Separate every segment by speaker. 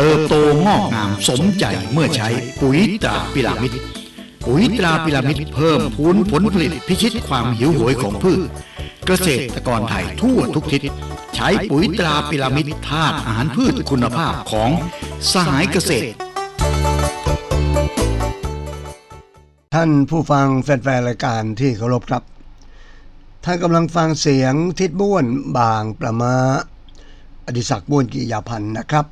Speaker 1: เติบโตงอกงามสมใจเมื่อใช้ปุ๋ยตราพิรามิดปุ๋ยตราพิรามิดเพิ่มพูนผลผลิตพิชิตความหิวโหยของพืช เกษตรกรไทยทั่วทุกทิศใช้ปุ๋ยตราพิรามิดธาตุอาหารพืชคุณภาพของสหายเกษตร
Speaker 2: ท่านผู้ฟังแฟนๆรายการที่เคารพครับ ท่านกำลังฟังเสียงทิดบ้วนบางประมาอดิศักดิ์บ้วนกิยาพันธ์นะครับ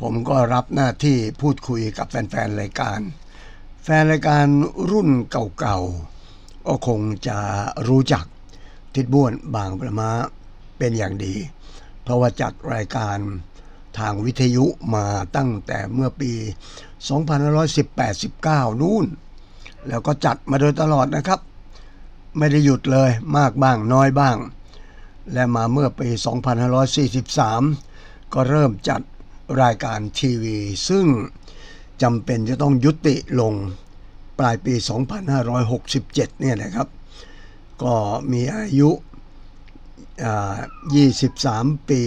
Speaker 2: ผมก็รับหน้าที่พูดคุยกับแฟนๆรายการ แฟนรายการรุ่นเก่าๆก็คงจะรู้จักทิดบ้วนบางประมาเป็นอย่างดี เพราะว่าจัดรายการทางวิทยุมาตั้งแต่เมื่อปี 2518-19 นู่น แล้วก็จัดมาโดยตลอดนะครับ ไม่ได้หยุดเลยมากบ้างน้อยบ้าง และมาเมื่อปี 2543 ก็เริ่มจัด รายการทีวี ซึ่งจำเป็นจะต้องยุติลงปลายปี 2567 เนี่ยนะครับ ก็มีอายุ 23 ปี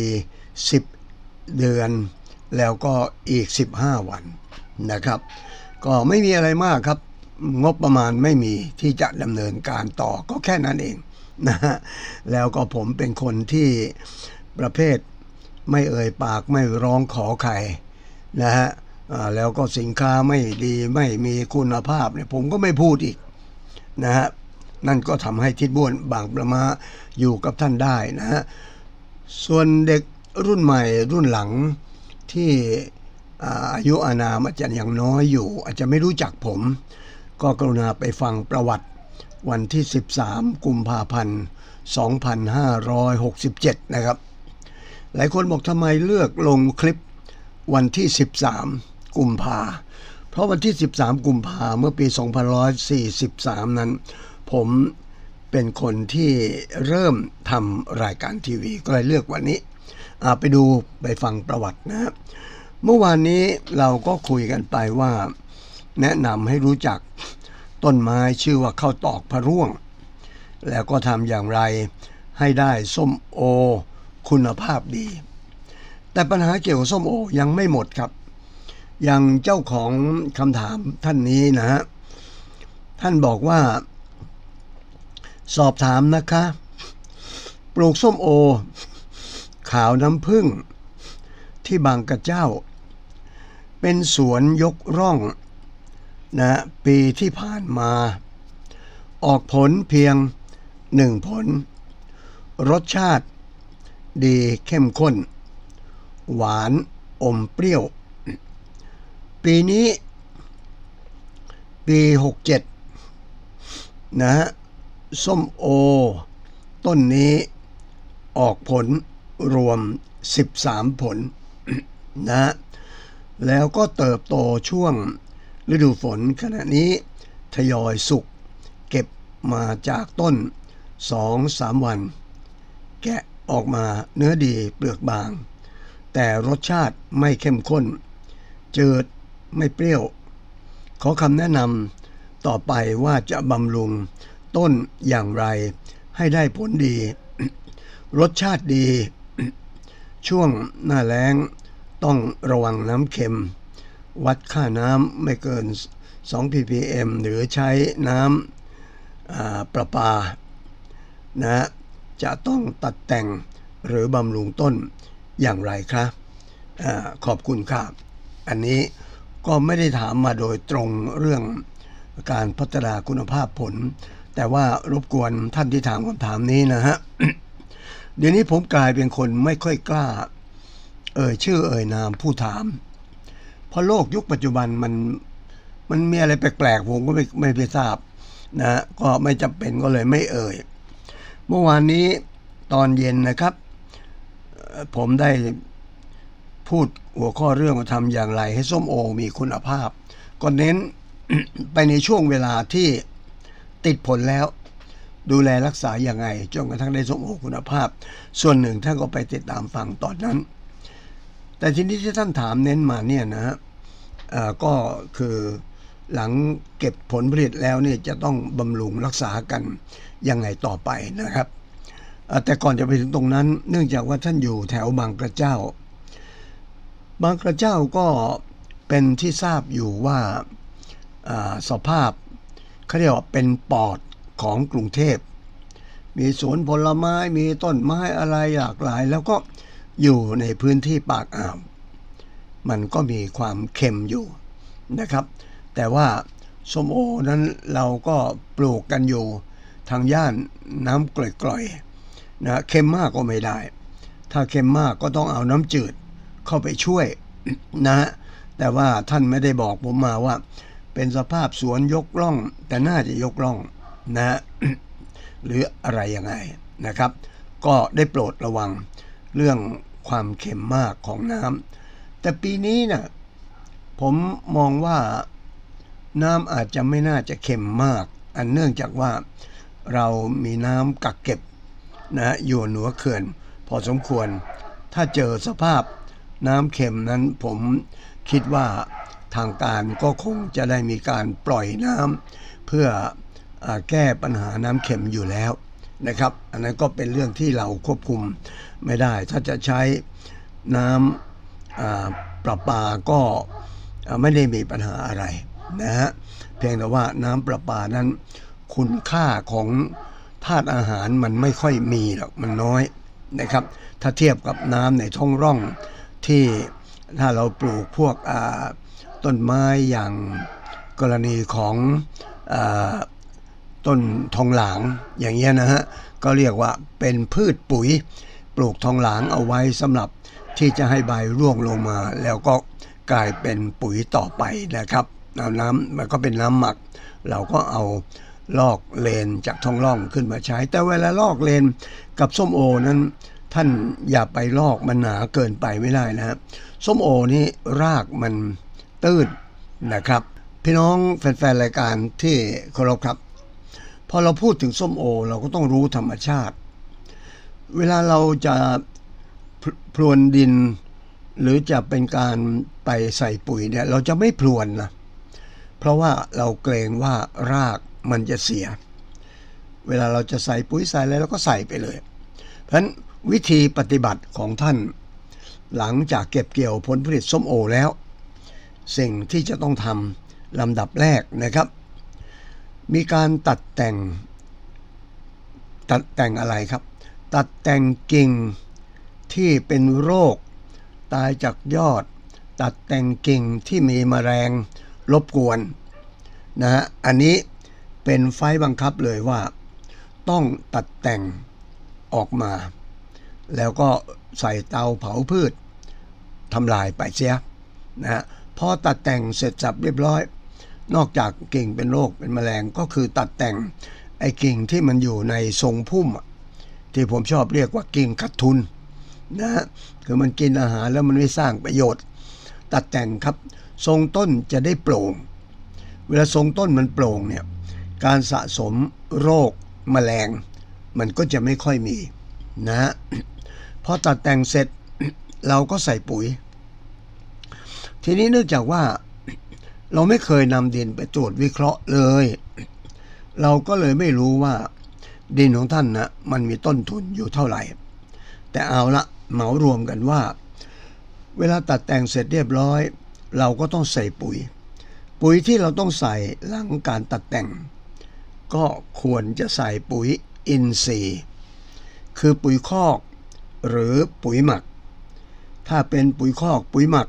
Speaker 2: 10 เดือน แล้วก็อีก 15 วันนะครับ ก็ไม่มีอะไรมากครับ งบประมาณไม่มีที่จะดำเนินการต่อก็แค่นั้นเองนะฮะแล้วก็ผมเป็นคนที่ประเภท ไม่เอ่ยปากไม่ร้องขอใครนะฮะแล้วก็สินค้าไม่ดีไม่มีคุณภาพเนี่ยผมก็ไม่พูดอีกนะฮะนั่นก็ทำให้ทิดบ้วนบางประมาอยู่กับท่านได้นะฮะส่วนเด็กรุ่นใหม่รุ่นหลังที่อาอายุอานามอาจจะยังน้อยอยู่ อาจจะไม่รู้จักผม ก็กรุณาไปฟังประวัติวันที่ 13 กุมภาพันธ์ 2567 นะครับ หลายคนบอกทำไมเลือกลงคลิปวันที่ 13 กุมภาเพราะวันที่ 13 กุมภาเมื่อปี 2543 นั้น ผมเป็นคนที่เริ่มทำรายการทีวี ก็เลยเลือกวันนี้ ไปดูไปฟังประวัตินะ เมื่อวานนี้เราก็คุยกันไปว่า แนะนำให้รู้จักต้นไม้ชื่อว่าข้าวตอกพะร่วง แล้วก็ทำอย่างไรให้ได้ส้มโอ คุณภาพดี แต่ปัญหาเกี่ยวกับส้มโอยังไม่หมดครับ อย่างเจ้าของคำถามท่านนี้นะฮะ ท่านบอกว่า สอบถามนะคะ ปลูกส้มโอ ขาวน้ำผึ้งที่บางกระเจ้า เป็นสวนยกร่องนะปีที่ผ่านมา ออกผลเพียงหนึ่งผล รสชาติ ดีเข้มข้น หวานอมเปรี้ยว ปีนี้ ปี 67 นะฮะ ส้มโอ ต้นนี้ออกผลรวม 13 ผล นะ แล้วก็เติบโตช่วงฤดูฝนขณะนี้ทยอยสุก เก็บมาจากต้นสองสามวัน แกะ ออกมาเนื้อดีเปลือกบาง แต่รสชาติไม่เข้มข้น จืดไม่เปรี้ยว ขอคำแนะนำต่อไปว่าจะบำรุงต้นอย่างไรให้ได้ผลดี รสชาติดี ช่วงหน้าแล้งต้องระวังน้ำเค็ม วัดค่าน้ำไม่เกิน 2 ppm หรือใช้น้ำอ่าประปานะ จะต้องตัดแต่งหรือบำรุงต้นอย่างไรครับอขอบคุณครับ อันนี้ก็ไม่ได้ถามมาโดยตรงเรื่องการพัฒนาคุณภาพผล แต่ว่ารบกวนท่านที่ถามคำถามนี้นะฮะ เดี๋ยวนี้ผมกลายเป็นคนไม่ค่อยกล้า เอ่ยชื่อเอ่ยนามผู้ถาม เพราะโลกยุคปัจจุบันมันมันมีอะไรแปลกๆ ผมก็ไม่ไม่ไปทราบนะฮะก็ไม่จำเป็นก็เลยไม่เอ่ย เมื่อวานนี้ตอนเย็นนะครับ ผมได้พูดหัวข้อเรื่องว่าทำอย่างไรให้ส้มโอมีคุณภาพ ก็เน้นไปในช่วงเวลาที่ติดผลแล้ว ดูแลรักษาอย่างไงจนกระทั่งได้ส้มโอคุณภาพ ส่วนหนึ่งท่านก็ไปติดตามฟังตอนนั้น แต่ทีนี้ที่ท่านถามเน้นมาเนี่ยนะฮะก็คือ หลังเก็บผลผลิตแล้วเนี่ยจะต้องบำรุงรักษากันยังไงต่อไปนะครับ แต่ก่อนจะไปถึงตรงนั้น เนื่องจากว่าท่านอยู่แถวบางกระเจ้า บางกระเจ้าก็เป็นที่ทราบอยู่ว่าสภาพเขาเรียกว่าเป็นปอดของกรุงเทพ มีสวนผลไม้มีต้นไม้อะไรหลากหลาย แล้วก็อยู่ในพื้นที่ปากอ่าวมันก็มีความเค็มอยู่นะครับ แต่ว่าส้มโอนั้นเราก็ปลูกกันอยู่ทางย่านน้ำกร่อยๆนะเค็มมากก็ไม่ได้ ถ้าเค็มมากก็ต้องเอาน้ำจืดเข้าไปช่วยนะฮะแต่ว่าท่านไม่ได้บอกผมมาว่า เป็นสภาพสวนยกล่อง แต่น่าจะยกล่องนะฮะหรืออะไรยังไงนะครับ ก็ได้โปรดระวังเรื่องความเค็มมากของน้ำแต่ปีนี้นะ่ะผมมองว่า น้ำอาจจะไม่น่าจะเค็มมาก อันเนื่องจากว่าเรามีน้ำกักเก็บนะอยู่เหนือเขื่อน พอสมควร ถ้าเจอสภาพน้ำเค็มนั้นผมคิดว่าทางการก็คงจะได้มีการปล่อยน้ำเพื่ออแก้ปัญหาน้ำเค็มอยู่แล้วนะครับ อันนั้นก็เป็นเรื่องที่เราควบคุมไม่ได้ ถ้าจะใช้น้ำอ่าประปาก็ไม่ได้มีปัญหาอะไร นะฮะเพียงแต่ว่าน้ำประปานั้น คุณค่าของธาตุอาหารมันไม่ค่อยมีหรอกมันน้อยนะครับ ถ้าเทียบกับน้ำในท้องร่องที่ถ้าเราปลูกพวกต้นไม้อย่างกรณีของอต้นทองหลางอย่างเงี้ยนะฮะก็เรียกว่าเป็นพืชปุ๋ย ปลูกทองหลางเอาไว้สำหรับที่จะให้ใบร่วงลงมา แล้วก็กลายเป็นปุ๋ยต่อไปนะครับ เอาน้ำมันก็เป็นน้ำหมัก เราก็เอาลอกเลนจากท้องร่องขึ้นมาใช้ แต่เวลาลอกเลนกับส้มโอนั้น ท่านอย่าไปลอกมันหนาเกินไปไม่ได้นะฮะส้มโอนี่รากมันตื้นนะครับ พี่น้องแฟนๆรายการที่เคารพครับ พอเราพูดถึงส้มโอ เราก็ต้องรู้ธรรมชาติ เวลาเราจะพพรวนดิน หรือจะเป็นการไปใส่ปุ๋ยเนี่ย เราจะไม่พรวนนะ เพราะว่าเราเกรงว่ารากมันจะเสีย เวลาเราจะใส่ปุ๋ยใส่อะไรเราก็ใส่ไปเลย เพราะฉะนั้นวิธีปฏิบัติของท่าน หลังจากเก็บเกี่ยวผลผลิตส้มโอแล้ว สิ่งที่จะต้องทำลำดับแรกนะครับ มีการตัดแต่ง ตัดแต่งอะไรครับ ตัดแต่งกิ่งที่เป็นโรค ตายจากยอด ตัดแต่งกิ่งที่มีแมลง รบกวนนะฮะอันนี้เป็นไฟบังคับเลยว่า ต้องตัดแต่งออกมา แล้วก็ใส่เตาเผาพืชทำลายไปเสียนะฮะพอตัดแต่งเสร็จสับเรียบร้อย นอกจากกิ่งเป็นโรคเป็นแมลงก็คือตัดแต่งไอ้กิ่งที่มันอยู่ในทรงพุ่ม ที่ผมชอบเรียกว่ากิ่งขัดทุนนะฮะคือมันกินอาหารแล้วมันไม่สร้างประโยชน์ ตัดแต่งครับ ทรงต้นจะได้โปร่ง เวลาทรงต้นมันโปร่งเนี่ยการสะสมโรคแมลง มันก็จะไม่ค่อยมีนะฮะพอตัดแต่งเสร็จเราก็ใส่ปุ๋ย ทีนี้เนื่องจากว่าเราไม่เคยนำดินไปตรวจวิเคราะห์เลย เราก็เลยไม่รู้ว่าดินของท่านนะมันมีต้นทุนอยู่เท่าไหร่ แต่เอาละเหมารวมกันว่า เวลาตัดแต่งเสร็จเรียบร้อย เราก็ต้องใส่ปุ๋ย ปุ๋ยที่เราต้องใส่หลังการตัดแต่ง ก็ควรจะใส่ปุ๋ยอินทรีย์ คือปุ๋ยคอก หรือปุ๋ยหมัก ถ้าเป็นปุ๋ยคอกปุ๋ยหมัก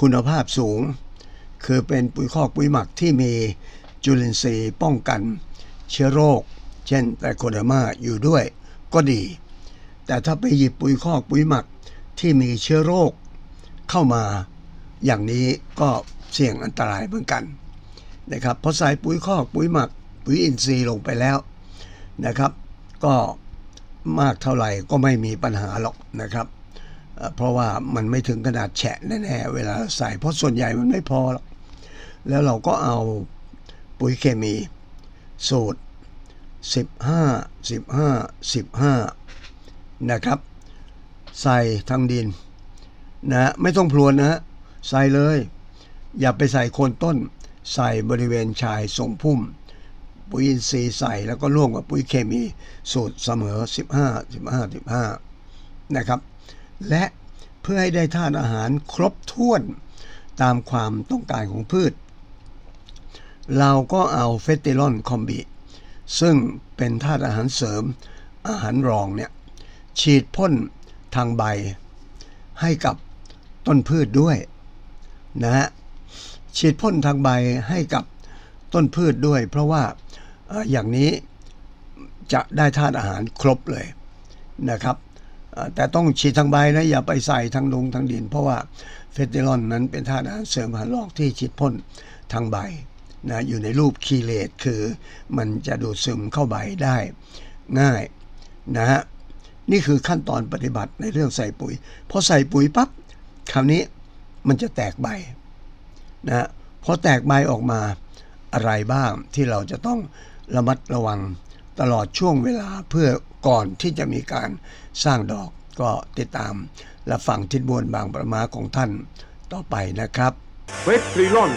Speaker 2: คุณภาพสูง คือเป็นปุ๋ยคอกปุ๋ยหมักที่มีจุลินทรีย์ป้องกัน เชื้อโรค เช่นไตรโคเดอร์มาอยู่ด้วยก็ดี แต่ถ้าไปหยิบปุ๋ยคอกปุ๋ยหมักที่มีเชื้อโรคเข้ามา อย่างนี้ก็เสี่ยงอันตรายเหมือนกันนะครับพอใส่ปุ๋ยคอกปุ๋ยหมักปุ๋ยอินทรีย์ลงไปแล้วนะครับ ก็มากเท่าไหร่ก็ไม่มีปัญหาหรอกนะครับเพราะว่ามันไม่ถึงขนาดแฉะแน่ๆเวลาใส่เพราะส่วนใหญ่มันไม่พอหรอกแล้วเราก็เอาปุ๋ยเคมีสูตร 15 15 15 นะครับ ใส่ทางดินนะไม่ต้องพรวนนะ ใส่เลย อย่าไปใส่โคนต้น ใส่บริเวณชายทรงพุ่ม ปุ๋ยอินทรีย์ใส่แล้วก็ร่วมกับปุ๋ยเคมีสูตรเสมอ 15 15 15 นะครับ และเพื่อให้ได้ธาตุอาหารครบถ้วนตามความต้องการของพืช เราก็เอาเฟติลอนคอมบิซึ่งเป็นธาตุอาหารเสริมอาหารรองเนี่ยฉีดพ่นทางใบให้กับต้นพืชด้วย นะฮะฉีดพ่นทางใบให้กับต้นพืชด้วย เพราะว่าอย่างนี้จะได้ธาตุอาหารครบเลยนะครับแต่ต้องฉีดทางใบนะอย่าไปใส่ทางลงทางดิน เพราะว่าเฟติลอนนั้นเป็นธาตุอาหารเสริมอาหารรองที่ฉีดพ่นทางใบนะอยู่ในรูปคีเลตคือมันจะดูดซึมเข้าใบได้ง่ายนะฮะนี่คือขั้นตอนปฏิบัติในเรื่องใส่ปุ๋ยพอใส่ปุ๋ยปั๊บคราวนี้ มันจะแตกใบนะฮะพอแตกใบออกมาอะไรบ้างที่เราจะต้องระมัดระวังตลอดช่วงเวลาเพื่อก่อนที่จะมีการสร้างดอกก็ติดตามและฟังทิศบวนบางประมาของท่านต่อไปนะครับ
Speaker 3: เวสทริลอน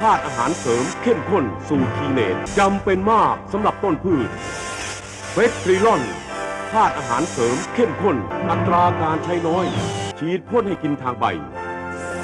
Speaker 3: ธาตุอาหารเสริมเข้มข้นสูตรคีเนตจำเป็นมากสำหรับต้นพืชเวสทริลอนธาตุอาหารเสริมเข้มข้น อัตราการใช้น้อย ฉีดพ่นให้กินทางใบ